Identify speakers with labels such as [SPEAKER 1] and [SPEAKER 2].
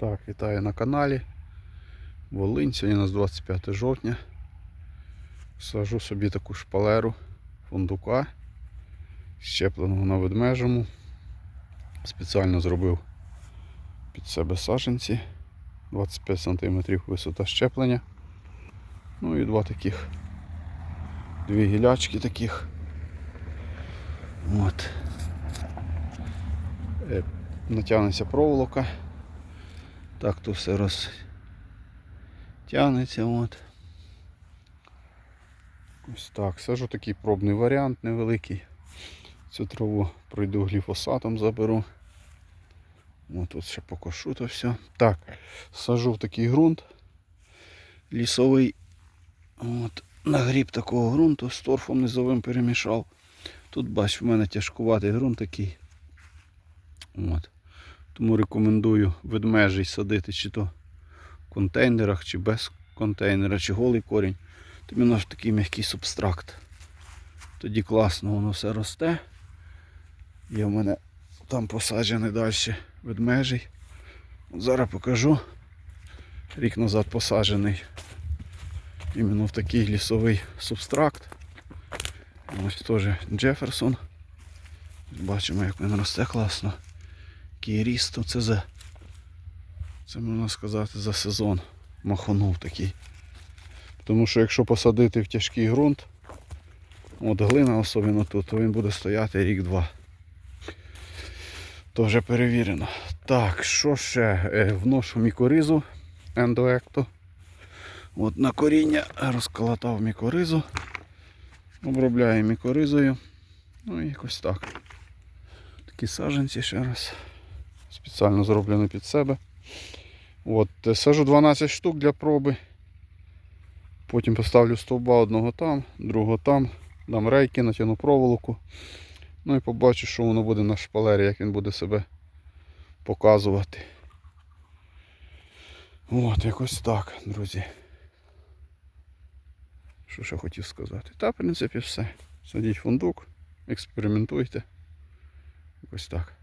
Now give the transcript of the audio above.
[SPEAKER 1] Так, вітаю на каналі. Волинь. Сьогодні у нас 25 жовтня. Сажу собі таку шпалеру фундука, щепленого на ведмежому. Спеціально зробив під себе саженці. 25 см висота щеплення. Ну і два таких. Дві гілячки таких. От. Е, Натягнеться проволока. Так то все розтягнеться. От. Ось так. Сажу такий пробний варіант невеликий. Цю траву пройду гліфосатом заберу. От тут ще покошу то все. Так, сажу в такий ґрунт лісовий. От, нагріб такого ґрунту з торфом низовим перемішав. Тут бач, в мене тяжкуватий ґрунт такий. От. Тому рекомендую ведмежий садити чи то в контейнерах, чи без контейнера, чи голий корінь. Тобі наш такий м'який субстракт. Тоді класно воно все росте. Є в мене там посаджений далі ведмежий. От зараз покажу. Рік назад посаджений іменно в такий лісовий субстракт. Ось теж Джеферсон. Бачимо, як він росте класно. Який ріст, то це за, це можна сказати, за сезон махонув такий. Тому що якщо посадити в тяжкий ґрунт, от глина особливо тут, то він буде стояти рік-два. То вже перевірено. Так, що ще? Е, Вношу мікоризу ендоекто. От на коріння розколотав мікоризу. Обробляю мікоризою. Ну і якось так. Такі саджанці ще раз. Спеціально зроблено під себе. От, е, сажу 12 штук для проби. Потім поставлю стовба одного там, другого там, дам рейки, натягну проволоку. Ну і побачу, що воно буде на шпалері, як він буде себе показувати. От, якось так, друзі. Що ще хотів сказати? Та, в принципі, все. Садіть фундук, експериментуйте. Якось так.